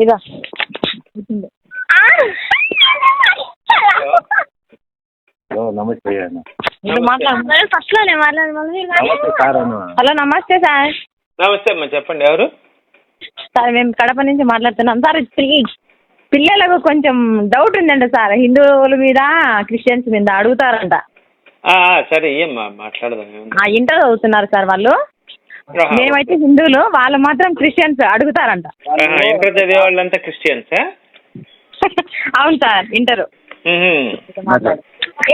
ఇదో. నమస్తే హలో నమస్తే సార్. నమస్తే అమ్మా చెప్పండి ఎవరు? సార్ మేము కడప నుంచి మాట్లాడుతున్నాం. సార్ పిల్ల- పిల్లలకు కొంచెం డౌట్ ఉందంట సార్. హిందువుల మీద క్రిస్టియన్స్ మీద అడుగుతారంట. సరే ఏమ్మా మాట్లాడదాం. ఇంటర్ చదువుతున్నారు సార్ వాళ్ళు. మేమైతే హిందువులు వాళ్ళు మాత్రం క్రిస్టియన్స్ అడుగుతారంట. ఇంటర్ చదివే వాళ్ళంతా క్రిస్టియన్సా? అవును సార్ ఇంటరు.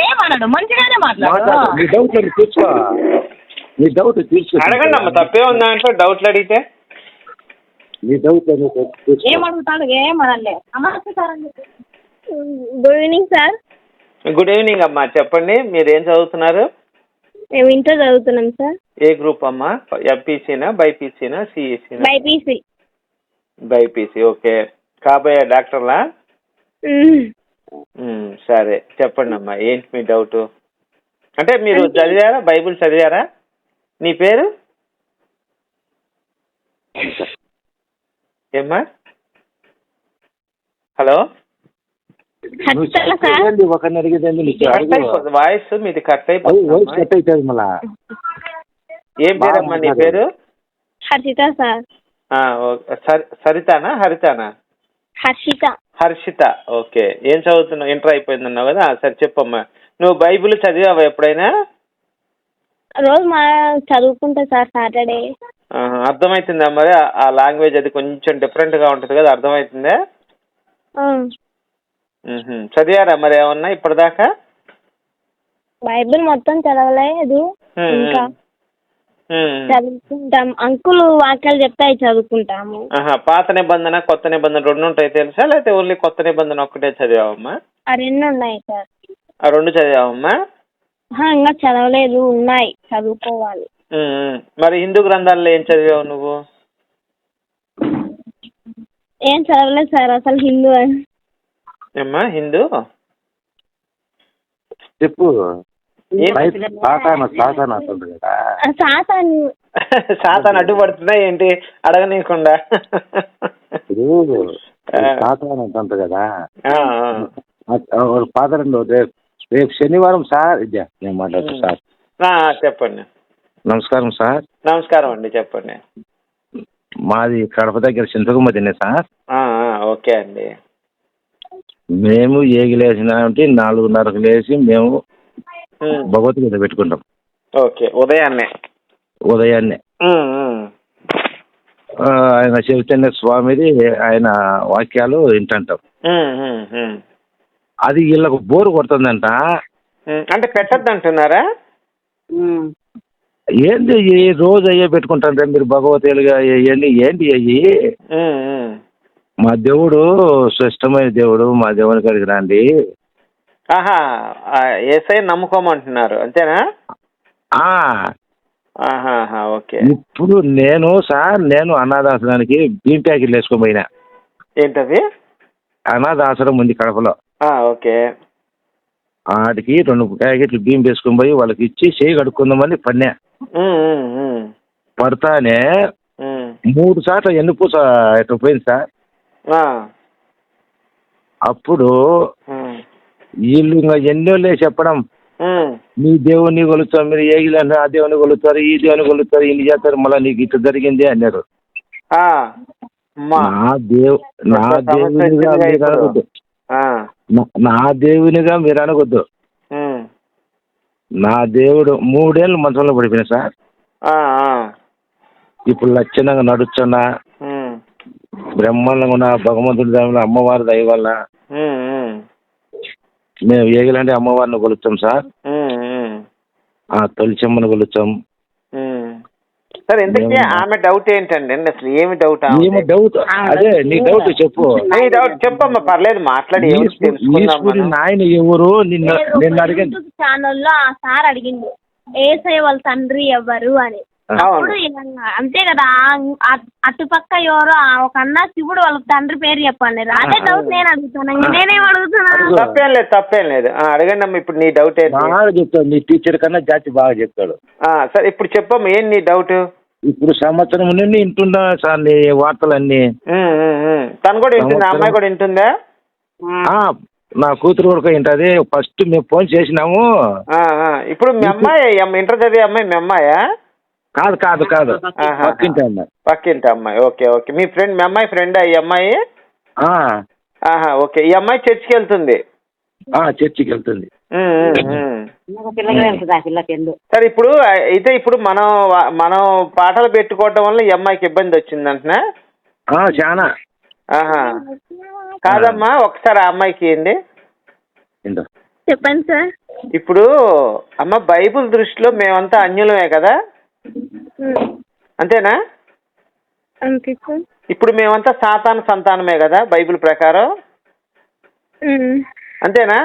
ఏమన్నాడు మంచిగానే మాట్లాడు. అడగండి అమ్మా తప్పే ఉందా అంటే డౌట్లు అడిగితే? ఏమడుగుతాడు ఏమనలే నమస్తే sir. Good evening sir. Good evening అమ్మా చెప్పండి మీరు ఏం చదువుతున్నారు? మేము ఇంటర్ చదువుతున్నాం సార్. ఏ గ్రూప్ అమ్మా? ఎంపీసీనా బైపీసీనా సిఈసీనా? బైపీసీ. BiPC okay. కాబోయే డాక్టర్లా? సరే. చెప్పండి అమ్మా ఏంటి మీ డౌట్? అంటే మీరు చదివారా? బైబిల్ చదివారా? నీ పేరు? ఏమ్మా? హలో నువ్వు హర్షల సార్ చెప్పేది ఒకరిని అడిగేది నీకు కట్ అడుగు. అయిపోతుంది వాయిస్ మీది కట్ వాయిస్ అయిపోతుంది కట్ అవుతుంది మళ్ళా. ఏం పేరమ్మా నీ పేరు? హర్షిత సార్. సరితానా? హరితానా? హర్షిత. హర్షిత. ఓకే. ఏం చదువుతున్నావు? ఇంటర్ అయిపోయిందన్నావు కదా? సరే చెప్పమ్మా. నువ్వు బైబిల్ చదివావా ఎప్పుడైనా? రోజు మా చదువుకుంటా సార్ సాటర్డే. ఆహా, అర్థమవుతుందా మరి? ఆ- లాంగ్వేజ్ అది కొంచెం డిఫరెంట్గా ఉంటుంది కదా? అర్థమవుతుందా మ్హూ. చదివారా మరి ఏమన్నా ఇప్పటిదాకా? బైబిల్ మొత్తం చదవలేదు. ఇంకా. చదువుకుంటాం. అంకుల్ వాక్యాలు చెప్తే అవి చదువుకుంటాము. పాత నిబంధన కొత్త నిబంధన రెండు ఉంటాయి తెలుసా? లేకపోతే ఓన్లీ కొత్త నిబంధన ఒక్కటే చదివావమ్మా? ఆ రెండు ఉన్నాయి సార్. ఆ రెండు చదివావమ్మా? ఇంకా చదవలేదు. ఉన్నాయి. చదువుకోవాలి. మరి హిందూ గ్రంథాల్లో ఏం చదివావు నువ్వు? ఏం చదవలేదు సార్. అసలు హిందూ ఏమ్మా హిందూ? చెప్పు. సాతాన అడ్డుపడుతుందా ఏంటి? అడగనీయకుండా. సాతాన అంటుంది కదా. ఫాదర్ రేపు రేపు శనివారం సార్. ఇదే నేను మాట్లాడుతా సార్. చెప్పండి. నమస్కారం సార్. నమస్కారం అండి చెప్పండి. మాది కడప దగ్గర చింతకుమతినే సార్. ఓకే అండి. మేము ఏగి లేచినామంటే నాలుగున్నరకు లేచి మేము భగవద్గీత పెట్టుకుంటాం. ఓకే ఉదయాన్నే. ఉదయాన్నే. ఆయన చైతన్య స్వామిది ఆయన వాక్యాలు ఉమ్. అది వీళ్ళకు బోరు కొడుతుందంట. అంటే పెట్టద్దు అంటున్నారా ఏంది ఈ రోజు అయ్యే పెట్టుకుంటారంటే మీరు భగవతీలుగా ఇవన్నీ ఏంటి అయ్యి. మా దేవుడు శ్రేష్టమైన దేవుడు మా దేవుని కాడికి రండి. ఆహా ఏసై నమ్ముకోమంటున్నారు అంతేనా? ఓకే. ఇప్పుడు నేను సార్ నేను అనాథాశ్రమానికి బీమ్ ప్యాకెట్లు వేసుకొని పోయినా. ఏంటది? అనాథాశ్రమం ఉంది కడపలో. ఓకే. వాటికి రెండు ప్యాకెట్లు బియ్యం వేసుకొని పోయి వాళ్ళకి ఇచ్చి చేయి కడుక్కుందామని పన్నా. పడతానే. మూడు సార్లు ఎన్నుపూస ఎటు పోయింది సార్? అప్పుడు వీళ్ళు ఇంకా ఎన్నోళ్ళే చెప్పడం. మీ దేవుని కొలుస్తారు మీరు ఏగిలంటే ఆ దేవుని కొలుస్తారు ఈ దేవుని కొలుస్తారు ఇన్ని చేస్తారు మళ్ళీ నీకు ఇట్లా జరిగింది అన్నారు. నా దేవు నా దేవునిగా మీరు ఆ, నా- దేవునిగా మీరు. నా దేవుడు మూడేళ్ళు మంచంలో పడిపోయినా సార్. ఇప్పుడు లక్షణంగా నడుచున్నా బ్రహ్మాండంగా ఉన్న భగవంతుడి దయ అమ్మవారి దయ వల్ల. మేము ఏగిలంటే అమ్మవారిని కొలుస్తాం సార్. తొలిచెమ్మని కొలుస్తాం. సరే మేము- ఆమె డౌట్ ఏంటండి? అసలు ఏమి డౌట్ ఏమో డౌట్ అదే నీ డౌట్ చెప్పు. నీ డౌట్ చెప్పమ్మా పర్లేదు మాట్లాడి నాయన ఎవరు? నిన్న నిన్న అడిగింది ఛానల్లో ఆ సార్ అడిగిండు ఏసై వాళ్ళ తండ్రి ఎవరు అని. అప్పుడు అంతే కదా అటుపక్క ఎవరో ఆ ఒక అన్న శివుడు వాళ్ళ తండ్రి పేరు చెప్పండి. అదే డౌట్ నేను అడుగుతాను నేనేం అడుగుతున్నాను తప్పేం లేదు తప్పేం లేదు. అడగండి అమ్మా ఇప్పుడు నీ డౌట్ ఏంటి? బాగా చెప్తాడు నీ టీచర్ కన్నా జాతి బాగా చెప్తాడు. ఆ, సరే ఇప్పుడు చెప్పమ్మా ఏం నీ డౌట్ ఇప్పుడు సంవత్సరం నుండి వింటున్నా సార్ నీ వార్తలన్నీ. తను కూడా వింటుందా? అమ్మాయి కూడా వింటుందా? ఆ, నా కూతురు కూడా వింటది. ఫస్ట్ మేము ఫోన్ చేసినాము. ఆ, ఆ. ఇప్పుడు మీ అమ్మాయి అమ్మ- ఇంటర్ చదివే అమ్మాయి మీ అమ్మాయా? కాదు కాదు కాదు. పక్కింటి అమ్మాయి. పక్కింటి అమ్మాయి. Okay okay. మీ ఫ్రెండ్ మీ అమ్మాయి ఫ్రెండ్ ఈ అమ్మాయి? ఆ, ఆహా ఓకే. ఈ అమ్మాయి చర్చికి వెళ్తుంది? ఆ, చర్చికి వెళ్తుంది. సరే ఇప్పుడు అయితే ఇప్పుడు మనం మనం పాటలు పెట్టుకోవటం వల్ల ఈ అమ్మాయికి ఇబ్బంది వచ్చిందంటనా? ఆ, చాలా ఆహా. కాదమ్మా ఒకసారి ఆ అమ్మాయికి ఏంది? ఏంటో. చెప్పండి సార్. ఇప్పుడు అమ్మ బైబిల్ దృష్టిలో మేమంతా అన్యులమే కదా? అంతేనా? అంతే సార్. ఇప్పుడు మేమంతా సాతాను సంతానమే కదా బైబిల్ ప్రకారం? అంతేనా?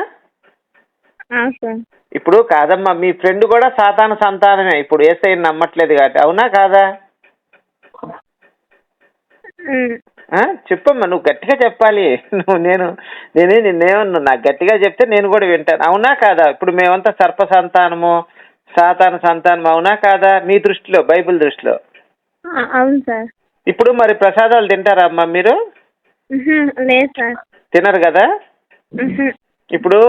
సార్. ఇప్పుడు కాదమ్మా మీ ఫ్రెండ్ కూడా సాతాను సంతానమే. ఇప్పుడు ఏసై నమ్మట్లేదు కాబట్టి. అవునా కాదా? చెప్పమ్మా నువ్వు గట్టిగా చెప్పాలి. నువ్వు నేను నేనే నిన్నేమన్నా నాకు గట్టిగా చెప్తే నేను కూడా వింటాను. అవునా కాదా? ఇప్పుడు మేమంతా సర్ప సంతానము సాతాను సంతానం అవునా కాదా? మీ దృష్టిలో బైబిల్ దృష్టిలో. అవును సార్. ఇప్పుడు మరి ప్రసాదాలు తింటారా అమ్మా మీరు? లేదు సార్. తినరు కదా? ఇప్పుడు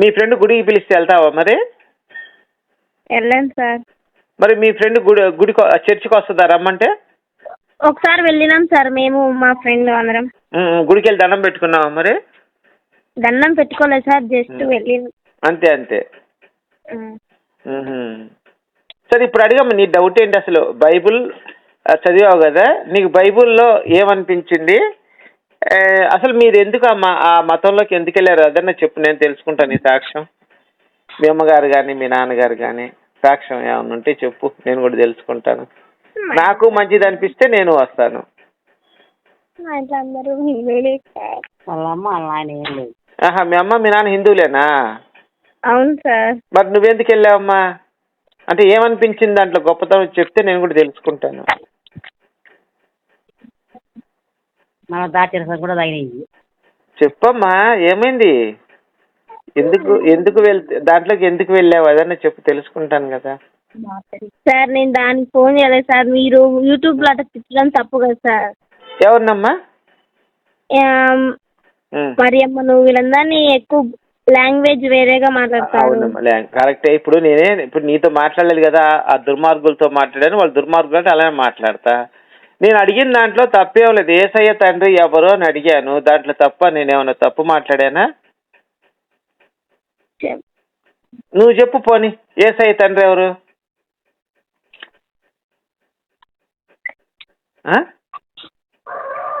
మీ ఫ్రెండ్ గుడికి పిలిస్తే వెళ్తావా మరి? వెళ్ళాను సార్. మరి మీ ఫ్రెండ్ గుడి గుడికి చర్చికి వస్తుందా రమ్మంటే? ఒకసారి వెళ్ళినాం సార్ మేము మా ఫ్రెండ్ అందరం. గుడికి వెళ్ళి దండం పెట్టుకున్నావా మరి? దండం పెట్టుకోలేదు సార్ జస్ట్ వెళ్ళి అంతే అంతే. సరే ఇప్పుడు అడిగమ్మ నీ డౌట్ ఏంటి అసలు? బైబుల్ చదివావు కదా? నీకు బైబుల్లో ఏమనిపించింది? అసలు మీరు ఎందుకు ఆ మ- ఆ మతంలోకి ఎందుకు వెళ్ళారు అదన్నా చెప్పు నేను తెలుసుకుంటాను నీ సాక్ష్యం. మీ అమ్మగారు కానీ మీ నాన్నగారు కానీ సాక్ష్యం ఏమైనా ఉంటే చెప్పు నేను కూడా తెలుసుకుంటాను. నాకు మంచిది అనిపిస్తే నేను వస్తాను. మీ అమ్మ మీ నాన్న హిందువులేనా? అవును సార్. మరి నువ్వెందుకు వెళ్ళావమ్మా? అంటే ఏమనిపించింది దాంట్లో? గొప్పతనం చెప్తే నేను కూడా తెలుసుకుంటాను. మన దాచిన కూడా చెప్పమ్మా ఏమైంది? ఎందుకు ఎందుకు వెళ్తే దాంట్లోకి ఎందుకు వెళ్ళావు? అదన్నా చెప్పు తెలుసుకుంటాను కదా. సార్ నేను దానికి ఫోన్ చేయలేదు సార్. మీరు యూట్యూబ్లో అట్లా తిట్టడం తప్పు కదా సార్. ఎవరినమ్మా? ఉమ్. మరి అమ్మ నువ్వు వీళ్ళందరినీ ఎక్కువ లాంగ్వేజ్ వేరేగా మాట్లాడతావు అవునమ్మా లే- కరెక్టే ఇప్పుడు నేనే ఇప్పుడు నీతో మాట్లాడలేదు కదా ఆ దుర్మార్గులతో మాట్లాడాను వాళ్ళు దుర్మార్గులు అంటే అలానే మాట్లాడతా. నేను అడిగిన దాంట్లో తప్పేం లేదు. ఏసయ్య తండ్రి ఎవరు అని అడిగాను. దాంట్లో తప్ప నేనేమన్నా తప్పు మాట్లాడానా? చెప్. నువ్వు చెప్పు పోని. ఏసయ్య తండ్రి ఎవరు? ఆ?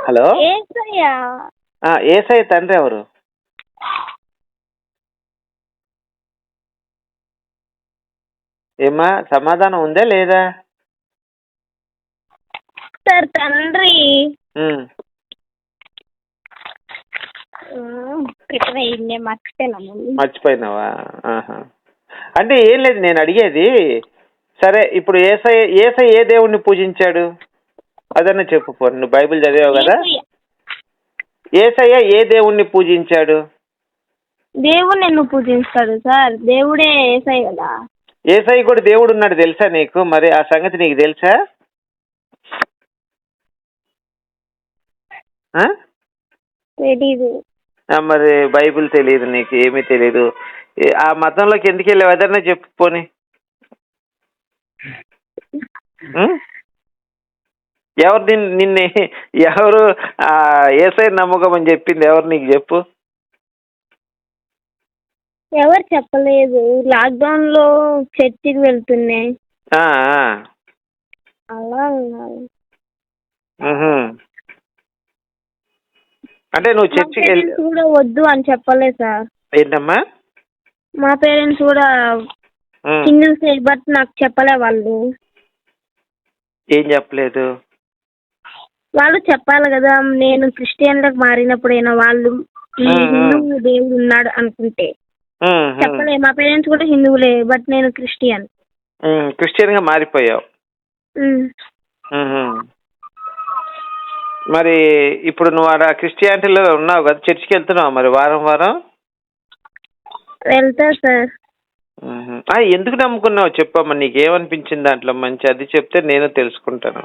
హలో? ఏసయ్యా. ఆ, ఏసయ్య తండ్రి ఎవరు? ఏమ్మా సమాధానం ఉందా లేదా? సార్ తండ్రి. ఉమ్. మర్చిపోయినాము మర్చిపోయినావా? ఆహా. అంటే ఏం లేదు నేను అడిగేది సరే ఇప్పుడు ఏసై ఏసై ఏ దేవుణ్ణి పూజించాడు? అదన్నా చెప్పు నువ్వు బైబిల్ చదివావు కదా. ఏసయ్య. ఏ దేవుణ్ణి పూజించాడు? దేవుడు నిన్ను పూజిస్తాడు సార్. దేవుడే ఏసయ్య కదా. ఏసై కూడా దేవుడు ఉన్నాడు తెలుసా నీకు? మరి ఆ సంగతి నీకు తెలుసా? తెలీదు. మరి బైబిల్ తెలియదు నీకు ఏమీ తెలియదు ఆ మతంలోకి ఎందుకు వెళ్ళావు? అదన్నా చెప్పు పోని? ఎవరు నిన్ను నిన్ను ఎవరు ఏసై నమ్మకమని చెప్పింది ఎవరు నీకు చెప్పు. ఎవరు చెప్పలేదు లాక్డౌన్లో చర్చికి వెళ్తున్నాయి. అలా. అంటే నువ్వు చర్చికి వెళ్ళి కూడా వద్దు అని చెప్పలేదు సార్ ఏంటమ్మా మా పేరెంట్స్ కూడా. హిందూస్ బట్ నాకు చెప్పలే వాళ్ళు ఏం చెప్పలేదు వాళ్ళు చెప్పాలి కదా నేను క్రిస్టియన్లకు మారినప్పుడైనా వాళ్ళు ఈ మ్మ్. హిందూ దేవుడు ఉన్నాడు అనుకుంటే. చెప్పలే మా పేరెంట్స్ కూడా హిందువులే బట్ నేను క్రిస్టియన్. క్రిస్టియన్గా మారిపోయావు. మరి ఇప్పుడు నువ్వు ఆడ క్రిస్టియానిటీలో ఉన్నావు కదా చర్చికి వెళ్తున్నావు మరి వారం వారం? వెళ్తా సార్ ఎందుకు నమ్ముకున్నావు? చెప్పమ్మా నీకేమనిపించింది దాంట్లో? మంచి అది చెప్తే నేను తెలుసుకుంటాను.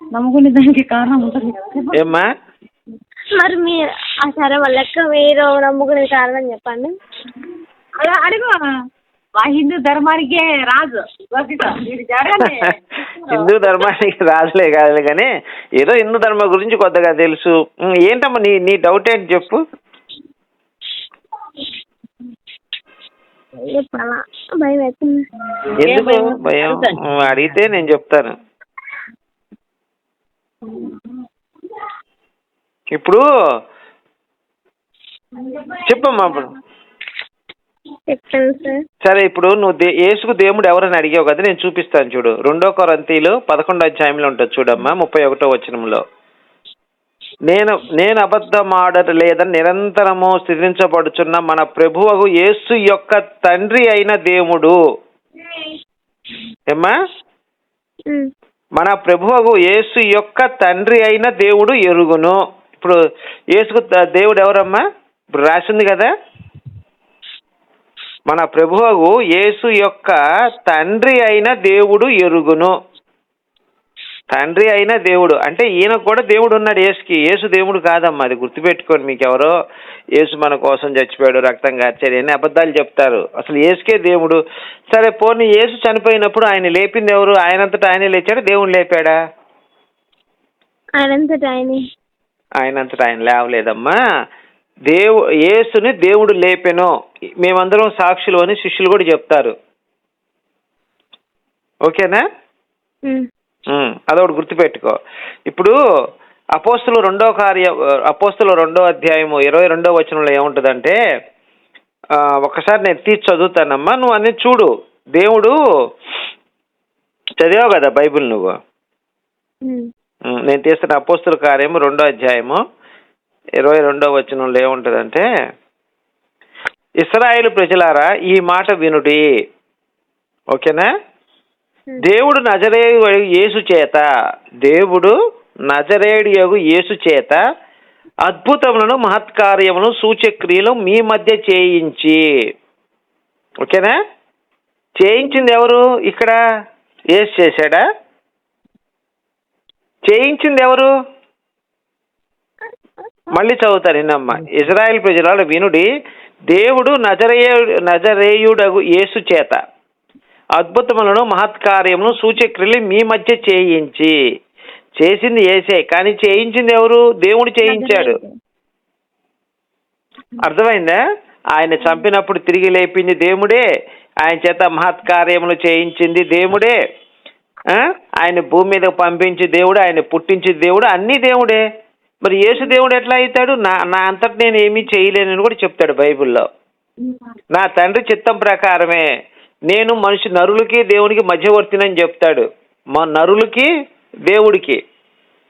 నమ్ముకునే దానికి కారణం ఉంటుంది ఏమ్మా? మరి మీరు ఆ సరే లెక్క మీరు నమ్ముకునే కారణం చెప్పండి. అలా అడుగు. మా హిందూ ధర్మానికే రాజు. హిందూ ధర్మానికి రాజులే కాదులే కానీ ఏదో హిందూ ధర్మం గురించి కొత్తగా తెలుసు. ఏంటమ్మా నీ నీ డౌట్ ఏంటి చెప్పు. ఎందుకు? భయం? అడిగితే నేను చెప్తాను. ఇప్పుడు చెప్పమ్మా ఇప్పుడు. సార్. సరే ఇప్పుడు నువ్వు దే యేసుకు దేవుడు ఎవరని అడిగావు కదా నేను చూపిస్తాను చూడు. రెండో కొరంతీలు పదకొండో అధ్యాయంలో ఉంటుంది చూడమ్మా ముప్పై ఒకటో వచనంలో. నేను నేను అబద్ధమాడట లేదని నిరంతరము స్థితించబడుచున్న మన ప్రభువకు యేసు యొక్క తండ్రి అయిన దేవుడు. ఏమ్మా. మన ప్రభువకు యేసు యొక్క తండ్రి అయిన దేవుడు ఎరుగును. ఇప్పుడు యేసుకు దేవుడు ఎవరమ్మా? ఇప్పుడు రాసింది కదా. మన ప్రభువకు యేసు యొక్క తండ్రి అయిన దేవుడు ఎరుగును. తండ్రి అయిన దేవుడు. అంటే ఈయన కూడా దేవుడు ఉన్నాడు యేసుకి. యేసు దేవుడు కాదమ్మా. అది గుర్తుపెట్టుకోండి మీకు ఎవరో యేసు మన కోసం చచ్చిపోయాడు రక్తం కార్చాడు అని అబద్ధాలు చెప్తారు. అసలు యేసుకే దేవుడు. సరే పోనీ యేసు చనిపోయినప్పుడు ఆయన లేపింది ఎవరు? ఆయనంతటా ఆయనే లేచాడు? దేవుడు లేపాడా? ఆయనంతట ఆయనే. ఆయనంతటా ఆయన లేవలేదమ్మా. దేవు యేసుని దేవుడు లేపెను. మేమందరం సాక్షులు అని శిష్యులు కూడా చెప్తారు. ఓకేనా? అదొకటి గుర్తుపెట్టుకో. ఇప్పుడు అపోస్తులు రెండో కార్య అపోస్తులు రెండో అధ్యాయము ఇరవై రెండో వచనంలో ఏముంటుందంటే ఆ, ఒక్కసారి నేను తీసి చదువుతానమ్మా నువ్వు అన్ని చూడు. దేవుడు చదివావు కదా బైబిల్ నువ్వు? నేను తీస్తున్న అపోస్తుల కార్యము రెండో అధ్యాయము ఇరవై రెండో వచనంలో ఏముంటుందంటే ఇస్రాయేలు ప్రజలారా ఈ మాట వినుడి. ఓకేనా? దేవుడు నజరేయు యేసు చేత దేవుడు నజరేయుడు యగు యేసు చేత అద్భుతములను మహత్కార్యములను సూచక్రియలు మీ మధ్య చేయించి. ఓకేనా? చేయించింది ఎవరు? ఇక్కడ యేసు చేశాడా? చేయించింది ఎవరు? మళ్ళీ చదువుతాను నిన్నమ్మ ఇజ్రాయెల్ ప్రజల వినుడి దేవుడు నజరేయుడు నజరేయుడగు యేసు చేత. అద్భుతములను మహత్కార్యమును సూచక్రియలు మీ మధ్య చేయించి చేసింది ఏసే కానీ చేయించింది ఎవరు? దేవుడు చేయించాడు. అర్థమైందా. ఆయన చంపినప్పుడు తిరిగి లేపింది దేవుడే. ఆయన చేత మహత్కార్యములు చేయించింది దేవుడే? ఆయన భూమి మీద పంపించి దేవుడు ఆయన పుట్టించి దేవుడు అన్నీ దేవుడే. మరి యేసు దేవుడు ఎట్లా అవుతాడు? నా నా అంతటి నేను ఏమీ చేయలేనని కూడా చెప్తాడు బైబిల్లో. నా తండ్రి చిత్తం ప్రకారమే. నేను మనిషి నరులకి దేవునికి మధ్యవర్తినని చెప్తాడు. మా నరులకి దేవుడికి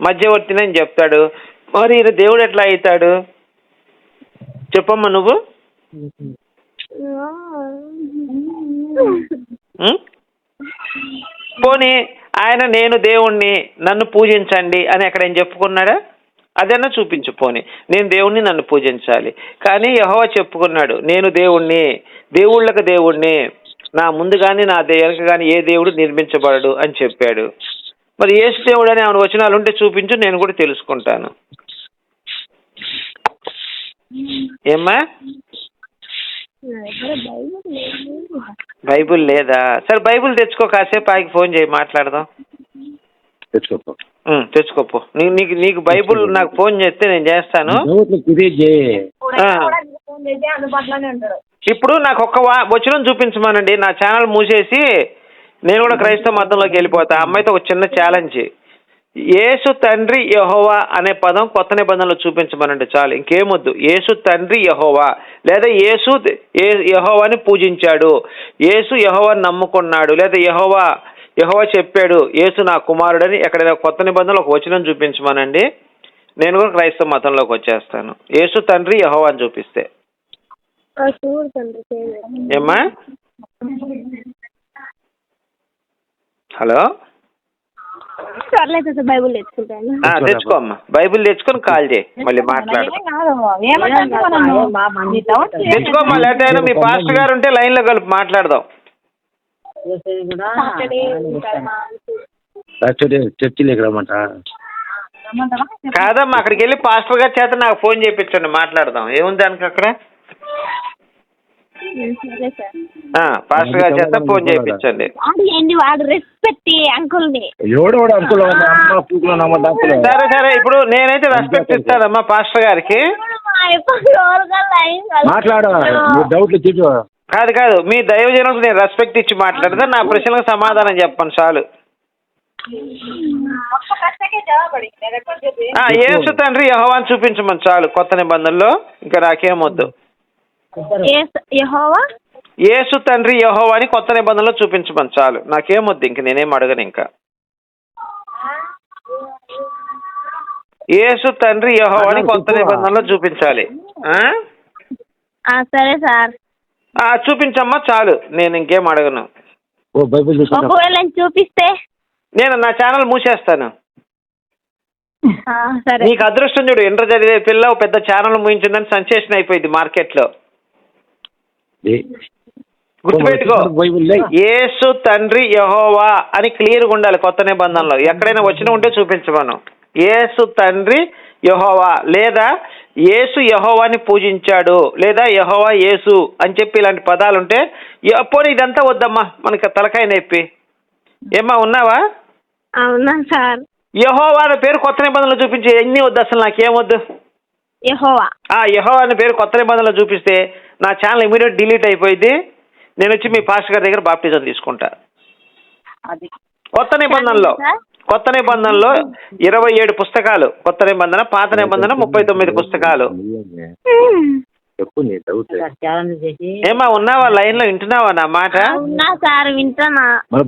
మధ్యవర్తినని చెప్తాడు. మరి ఈయన దేవుడు ఎట్లా అవుతాడు? చెప్పమ్మా నువ్వు. పోనీ ఆయన నేను దేవుణ్ణి నన్ను పూజించండి అని ఎక్కడ ఏం చెప్పుకున్నాడా? అదన్నా చూపించు పోనీ. నేను దేవుణ్ణి నన్ను పూజించాలి. కానీ యహోవా చెప్పుకున్నాడు నేను దేవుణ్ణి దేవుళ్ళకు దేవుణ్ణి నా ముందు కానీ నా వెనక కానీ ఏ దేవుడు నిర్మించబడడు అని చెప్పాడు. మరి యేసు దేవుడు అని ఏమైనా వచనాలు ఉంటే చూపించు నేను కూడా తెలుసుకుంటాను. ఏమ్మా? బైబిల్ లేదు. బైబుల్ లేదా? సరే బైబుల్ తెచ్చుకో కాసేపు ఆగి ఫోన్ చేయి మాట్లాడదాం. తెచ్చుకోపో. తెచ్చుకోపో. నీకు నీకు నీకు బైబుల్ నాకు ఫోన్ చేస్తే నేను చేస్తాను. ఇప్పుడు నాకు ఒక్క వా వచనం చూపించమనండి. నా ఛానల్ మూసేసి నేను కూడా క్రైస్తవ మతంలోకి వెళ్ళిపోతా. అమ్మాయితో ఒక చిన్న ఛాలెంజ్ యేసు తండ్రి యహోవా అనే పదం కొత్త నిబంధనలు చూపించమనండి. చాలు. ఇంకేమొద్దు. యేసు తండ్రి యహోవా లేదా యేసు ఏ- పూజించాడు. యేసు యహోవాని నమ్ముకున్నాడు లేదా యహోవా యహోవా చెప్పాడు యేసు నా కుమారుడని ఎక్కడైనా కొత్త నిబంధనలు ఒక వచనం చూపించమనండి. నేను కూడా క్రైస్తవ మతంలోకి వచ్చేస్తాను. యేసు తండ్రి యహోవా అని చూపిస్తే. తండ్రి. ఏమ్మా? హలో? సర్లేదు సార్ బైబుల్ తెచ్చుకుంటాను. తెచ్చుకో అమ్మా. బైబిల్ తెచ్చుకొని కాల్ చేయి మళ్ళీ మాట్లాడు. ఏం కాదు ఏమంటే మనము? నీ డౌట్స్ ఏం తెచ్చుకోమ్మా లేకపోతే అయినా మీ పాస్టర్ గారు ఉంటే లైన్లో కలిపి మాట్లాడదాం. చర్చిలోకి రమ్మంట? కాదమ్మా అక్కడికి వెళ్ళి పాస్టర్ గారి చేత నాకు ఫోన్ చేయించండి మాట్లాడదాం. ఏముంది దానికి అక్కడ? పాస్టర్ గారి చేత ఫోన్ చేయించండి. వాడు ఏంటి వాడు రెస్పెక్ట్ అంకుల్ని? ఎవడోడు అంకుల్ అమ్మ పూకులు నమ్మ అంకుల్ సరే సరే ఇప్పుడు నేనైతే రెస్పెక్ట్ ఇస్తానమ్మా పాస్టర్ గారికి. మాట్లాడు డౌట్లు చెప్పు కాదు కాదు మీ దైవజనులకు నేను రెస్పెక్ట్ ఇచ్చి మాట్లాడదా నా ప్రశ్నలకు సమాధానం చెప్పండి చాలు. ఒక్క ప్రశ్నకే జవాబు అడిగి నేను రికార్డ్ చేసి ఆ, యేసు తండ్రి యహోవాని చూపించమని చాలు కొత్త నిబంధనలో. ఇంకా నాకేం వద్దు. యహోవా? యేసు తండ్రి యహోవాని కొత్త నిబంధనలో చూపించమని చాలు. నాకేం వద్దు ఇంక నేనేం అడగను ఇంకా. యేసు తండ్రి యహోవాని కొత్త నిబంధనలో చూపించాలి. ఆ? ఆ, సరే సార్. ఆ, చూపించమ్మా చాలు. నేను ఇంకేం అడగను. ఒకవేళ చూపిస్తే? నేను నా ఛానల్ మూసేస్తాను. ఆ, సరే. నీకు అదృష్టం చూడు ఇంటర్ చదివే పిల్ల పెద్ద ఛానల్ ముగించిందని సెన్సేషన్ అయిపోయింది మార్కెట్లో. గుర్తుపెట్టుకో. యేసు తండ్రి యహోవా అని క్లియర్గా ఉండాలి కొత్త నిబంధనలో. ఎక్కడైనా వచ్చిన ఉంటే చూపించమను. యేసు తండ్రి యహోవా లేదా యేసు యహోవాని పూజించాడు లేదా యహోవా యేసు అని చెప్పి ఇలాంటి పదాలు ఉంటే పోనీ ఇదంతా వద్దమ్మా మనకి తలకాయ నొప్పి. ఏమ్మా ఉన్నావా? అవునా సార్. యహోవా అనే పేరు కొత్త నిబంధనలు చూపించి ఎన్ని వద్దు అసలు నాకేం వద్దు? యహోవా. ఆ యహోవా అనే పేరు కొత్త నిబంధనలు చూపిస్తే నా ఛానల్ ఇమీడియట్ డిలీట్ అయిపోయింది. నేను వచ్చి మీ పాస్టర్ గారి దగ్గర బాప్టిజం తీసుకుంటా. అది. కొత్త నిబంధనలో కొత్త నిబంధనలో ఇరవై ఏడు పుస్తకాలు కొత్త నిబంధన పాత నిబంధన ముప్పై తొమ్మిది పుస్తకాలు. ఏమా ఉన్నావా? లైన్లో వింటున్నావా నా మాట?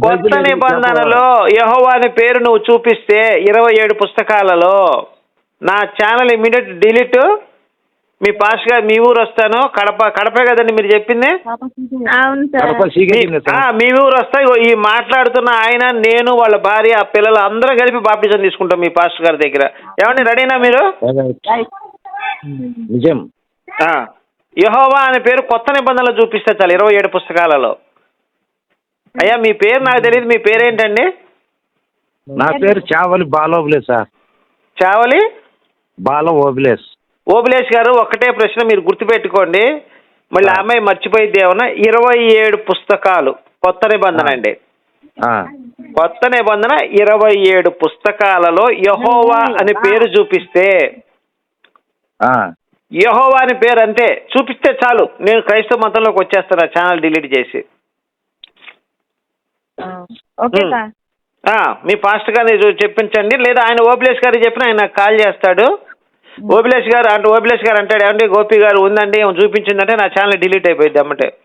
కొత్త నిబంధనలో యహోవా అనే పేరు నువ్వు చూపిస్తే ఇరవై ఏడు పుస్తకాలలో నా ఛానల్ ఇమీడియట్ డిలీట్ మీ పాస్ గారు మీ ఊరు వస్తాను. కడప కడపే కదండి మీరు చెప్పింది? అవును సార్. కడప సీక్రెట్ మీ- ఆ, మీ ఊరు వస్తా. ఇగో ఈ మాట్లాడుతున్న ఆయన నేను వాళ్ళ భార్య ఆ పిల్లలు అందరం కలిపి బాప్టిజం తీసుకుంటాం మీ పాస్టర్ గారి దగ్గర. ఏమండి రెడీనా మీరు? నిజం. ఆ, యెహోవా అనే పేరు కొత్త నిబంధనలు చూపిస్తే చాలు ఇరవై ఏడు పుస్తకాలలో. అయ్యా మీ పేరు నాకు తెలియదు మీ పేరేంటండి? నా పేరు చావలి బాలోబులేస్ సార్. చావలి? బాల ఓబులేస్. ఓబులేష్ గారు ఒక్కటే ప్రశ్న మీరు గుర్తుపెట్టుకోండి. మళ్ళీ అమ్మాయి మర్చిపోయింది ఏమన్నా? ఇరవై ఏడు పుస్తకాలు. కొత్త నిబంధన అండి. ఆ, కొత్త నిబంధన ఇరవై ఏడు పుస్తకాలలో యహోవా అనే పేరు చూపిస్తే. ఆ, యహోవా అని పేరు అంతే. చూపిస్తే చాలు. నేను క్రైస్తవ మతంలోకి వచ్చేస్తాను ఆ ఛానల్ డిలీట్ చేసి. Okay um. సార్. ఆ, మీ పాస్టర్ గారిని చెప్పించండి. లేదా ఆయన ఓపిలేష్ గారికి చెప్పిన ఆయన నాకు కాల్ చేస్తాడు. ఓపిలేష్ గారు అంటే ఓపిలేష్ గారు అంటాడు ఏమంటే గోపి గారు ఉందండి ఏమో చూపించిందంటే నా ఛానల్ డిలీట్ అయిపోయింది అమ్మటే.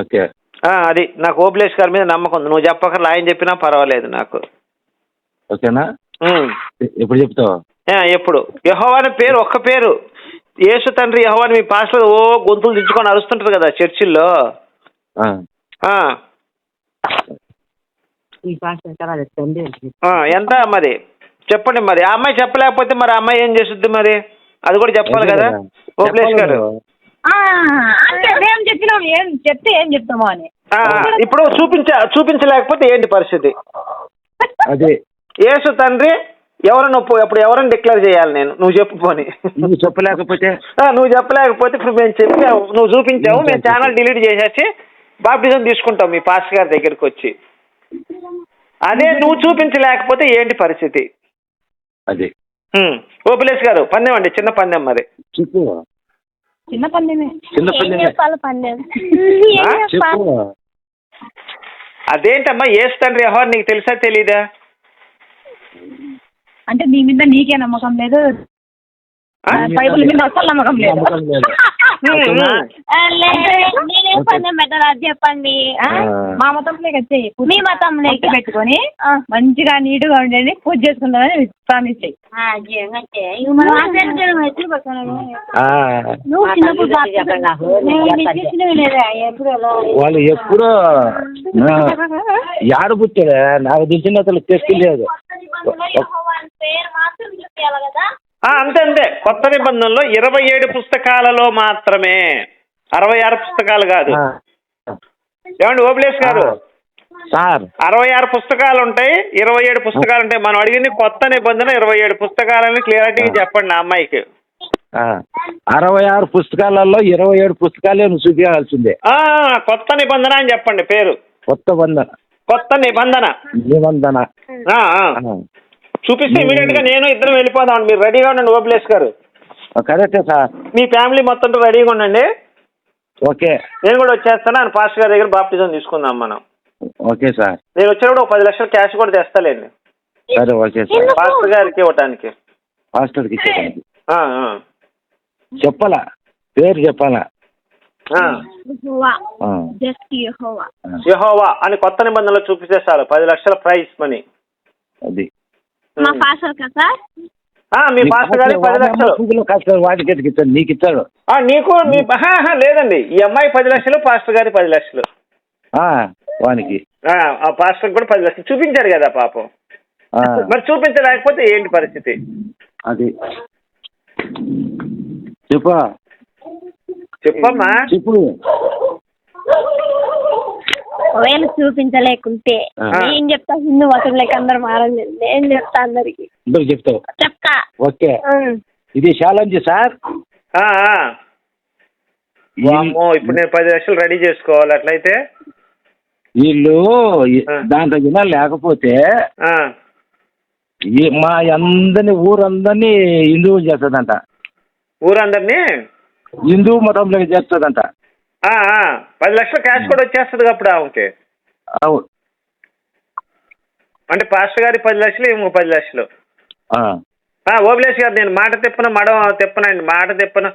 ఓకే. ఆ, అది నాకు ఓపిలేష్ గారి మీద నమ్మకం ఉంది. నువ్వు చెప్పకర్లా ఆయన చెప్పినా పర్వాలేదు నాకు. ఓకేనా. ఎప్పుడు చెప్తావు? ఆ, ఎప్పుడు. యహోవా అనే పేరు ఒక్క పేరు. యేసు తండ్రి యహోవా అని మీ పాస్టర్ ఓ గొంతులు దించుకొని అరుస్తుంటారు కదా చర్చిల్లో. ఆ, ఆ, ఈ భాష చాలా తెచ్చండి ఆ, ఎంత మరి? చెప్పండి మరి. ఆ అమ్మాయి చెప్పలేకపోతే మరి ఆ అమ్మాయి ఏం చేస్తుంది మరి? అది కూడా చెప్పాలి కదా? ఓపిలేష్ గారు ఆ, అంటే మేము చెప్పినాం ఏం చెప్తే ఏం చెప్తామో అని. ఆ, ఇప్పుడు చూపించ చూపించలేకపోతే ఏంటి పరిస్థితి? అదే. యేసు తండ్రి ఎవరిని ఒప్పు ఇప్పుడు ఎవరిని డిక్లేర్ చేయాలి నేను? నువ్వు చెప్పు పోని. నువ్వు చెప్పలేకపోతే? ఆ, నువ్వు చెప్పలేకపోతే ఇప్పుడు మేము చెప్పావు నువ్వు చూపించావు మేము ఛానల్ డిలీట్ చేసేసి బాప్టిజం తీసుకుంటాం మీ పాస్ గారి దగ్గరికి వచ్చి. అదే. నువ్వు చూపించలేకపోతే ఏంటి పరిస్థితి? అదే. హ్మ్. ఓపిలేష్ గారు పందెం అండి చిన్న పందెం మరి. చెప్పు. చిన్న పందెమే. చిన్న ఏం? ఏం చెప్పు. అదేంటమ్మా ఏసు తండ్రి ఎవరు నీకు తెలుసా తెలీదా? అంటే నీ మీద నీకే నమ్మకం లేదు. ఆ? బైబిల్ మీద అసలు నమ్మకం లేదు. పందెం పెట్టాలి అది చెప్పండి? మా మతంలో వచ్చేయి. మీ మతంలో పొట్టు పెట్టుకొని మంచిగా నీట్గా ఉండండి పూజ చేసుకుంటామని ప్రామిస్ చేయి. నువ్వు చిన్నప్పుడు చెప్పండి వాళ్ళు ఎప్పుడూ యాడ పుట్టాడే నాకు తెలిసిన అసలు టెస్ట్ లేదు. అంతే అంతే. కొత్త నిబంధనలో ఇరవై ఏడు పుస్తకాలలో మాత్రమే. అరవై ఆరు పుస్తకాలు కాదు. ఏమండి ఓబులేష్ గారు? సార్. అరవై ఆరు పుస్తకాలు ఉంటాయి ఇరవై ఏడు పుస్తకాలు ఉంటాయి. మనం అడిగింది కొత్త నిబంధన ఇరవై ఏడు పుస్తకాలని క్లియారిటీగా చెప్పండి ఆ అమ్మాయికి. అరవై ఆరు పుస్తకాలలో ఇరవై ఏడు పుస్తకాలే నువ్వు చూపించాల్సిందే. ఆ, కొత్త నిబంధన అని చెప్పండి పేరు. కొత్త బంధన. కొత్త నిబంధన. నిబంధన. చూపిస్తే ఇమీడియట్గా నేను ఇద్దరం వెళ్ళిపోదాం మీరు రెడీగా ఉండండి ఓబులేష్ గారు. కరెక్టే సార్. మీ ఫ్యామిలీ మొత్తం రెడీగా ఉండండి. ఓకే. నేను కూడా వచ్చేస్తాను. ఆయన పాస్టర్ గారి దగ్గర బాప్టిజం తీసుకుందాం మనం. Okay sir. నేను వచ్చినప్పుడు ఒక పది లక్షలు క్యాష్ కూడా తెస్తాలేండి సరే ఓకే సార్. పాస్టర్ గారికి ఇవ్వటానికి. హాస్టల్కి ఇచ్చేదానికి. ఆ, ఆ. చెప్పాలా? పేరు చెప్పాలా? ఆ. యెహోవా. ఆ. యెహోవా. యెహోవా అని కొత్త నిబంధనలు చూపిస్తే చాలు. పది లక్షల ప్రైజ్ మనీ. అది. మా పాస్టర్ కదా మీ పాస్టర్ గారికి పది లక్షలు. వాడికి ఇస్తాడు నీకు ఇస్తాడు ఆ, నీకు మీ లేదండి. ఈ అమ్మాయి పది లక్షలు పాస్టర్ గారి పది లక్షలు. ఆ, వానికి. ఆ, పాస్టర్ కూడా పది లక్షలు. చూపించారు కదా పాపం. మరి చూపించలేకపోతే ఏంటి పరిస్థితి? అది. చెప్పు. చెప్పమ్మా. చెప్పు. ఒకవేళ చూపించలేకుంటే. నేను చెప్తా? హిందూ మతంలోకి అందరు మారండి నేను చెప్తా అందరికి? అందరు చెప్తావు. చెప్తా. ఓకే. ఇది ఛాలెంజ్ సార్? ఆ, ఆ. వామ్మో ఇప్పుడు నేను పది లక్షలు రెడీ చేసుకోవాలి. అట్లయితే? వీళ్ళు. దాంట్లో విన లేకపోతే ఆ, ఈ మా అందరిని ఊరందరినీ హిందువులు చేస్తుందంట. ఊరందరినీ? హిందూ మతంలోకి చేస్తుందంట. పది లక్షల క్యాష్ కూడా వచ్చేస్తుంది అప్పుడు ఆమెకి. అవును. అంటే పాస్టర్ గారి పది లక్షలు ఇంకో పది లక్షలు. ఓబిలేష్ గారు నేను మాట తిప్పను మడమ తిప్పనండి మాట తిప్పను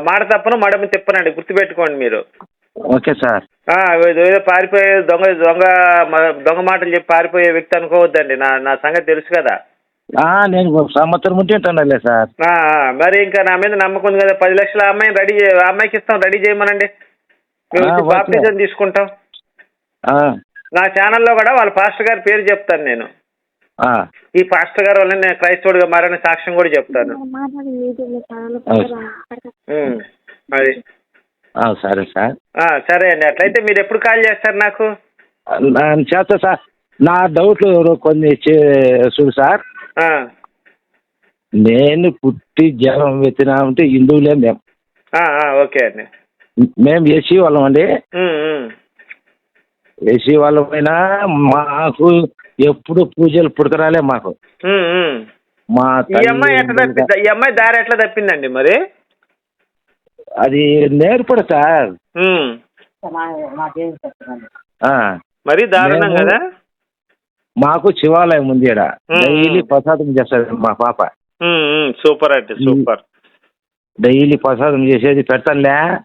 మాట తప్పను మడమ తిప్పనండి గుర్తుపెట్టుకోండి మీరు. Okay sir. ఆ, ఏదో పారిపోయే దొంగ దొంగ దొంగ మాటలు చెప్పి పారిపోయే వ్యక్తి అనుకోవద్దండి నా నా సంగతి తెలుసు కదా. నేను సంవత్సరం ఉంటే ఉంటున్నాలే సార్. మరి ఇంకా నా మీద నమ్మకం ఉంది కదా పది లక్షల అమ్మాయిని రెడీ అమ్మాయికి ఇస్తాం రెడీ చేయమనండి. బాప్టిజం తీసుకుంటాం. ఆ, నా ఛానల్లో కూడా వాళ్ళ పాస్టర్ గారి పేరు చెప్తాను నేను. ఆ, ఈ పాస్టర్ గారు వల్ల నేను క్రైస్తవుడిగా మారని సాక్ష్యం కూడా చెప్తాను. అది ఆ, సరే సార్. ఆ, సరే అండి. అట్లయితే మీరు ఎప్పుడు కాల్ చేస్తారు నాకు? నా చేస్తా సార్. నా డౌట్లు కొన్ని చే- చూడు సార్. ఆ, నేను పుట్టి జనం ఎత్తినా ఉంటే హిందువులే మేము. ఆ, ఆ, ఓకే అండి. మేము ఏసీ వాళ్ళం అండి. ఏసీ వాళ్ళమైనా మాకు ఎప్పుడు పూజలు పుడకరాలే మాకు. మా ఈ అమ్మాయి ఎట్లా తప్పింది? ఈ అమ్మాయి దారి ఎట్లా తప్పిందండి మరి? అది నేర్పడు సార్. మరీ దారుణం కదా? మాకు శివాలయం ఉంది ఇక్కడ. డైలీ ప్రసాదం చేస్తుంది మా పాప. సూపర్ అండి సూపర్. డైలీ ప్రసాదం చేసేది పెడతానులే.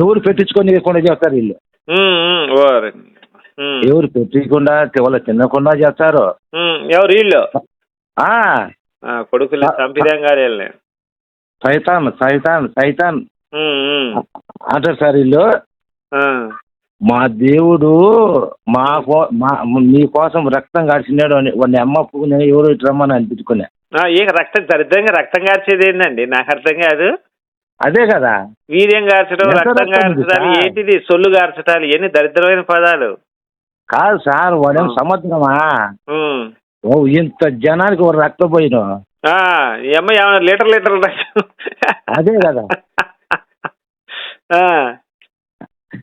ఎవరు పెట్టించుకొని చేస్తారు వీళ్ళు? ఎవరు పెట్టకుండా వాళ్ళు తినకుండా చేస్తారు? ఎవరు వీళ్ళు? కొడుకులు సైతాన్ సైతాన్ సైతాన్. అంటారు సార్ వీళ్ళు? మా దేవుడు మా కో- మా మీ కోసం రక్తం కాల్చినాడు అని వాడిని అమ్మ ఎవరు ఇటు రమ్మని అనిపించుకునే. ఆ, ఏ రక్తం దరిద్రంగా రక్తం కార్చేది ఏందండి? నాకు అర్థం కాదు. అదే కదా. వీర్యం కార్చడం రక్తం కార్చడాలు? ఏంటిది? సొల్లు కార్చడాలు ఇవన్నీ దరిద్రమైన పదాలు. కాదు సార్ వాడేం. సముద్రమా. ఓ ఇంత జనానికి ఒక రక్తం పోయిన. ఏమన్నా లీటర్ లీటర్ అదే కదా. ఆ,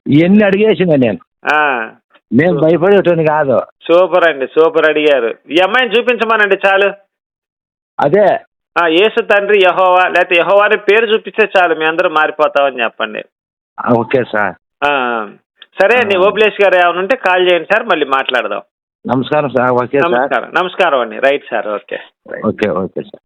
ఇవన్నీ అడిగేసిన నేను? ఆ. నేను భయపడేటోని కాదు. సూపర్ అండి సూపర్ అడిగారు. ఈ అమ్మాయిని చూపించమనండి చాలు. అదే. ఆ, యేసు తండ్రి యహోవా లేకపోతే యహోవా అని పేరు చూపిస్తే చాలు మీ అందరూ మారిపోతామని చెప్పండి. Okay sir. సరే అండి. ఓపిలేష్ గారు ఏమైనా ఉంటే కాల్ చేయండి సార్ మళ్ళీ మాట్లాడదాం. నమస్కారం సార్ ఓకే సార్. నమస్కారం నమస్కారం అండి right sir okay. Okay okay sir.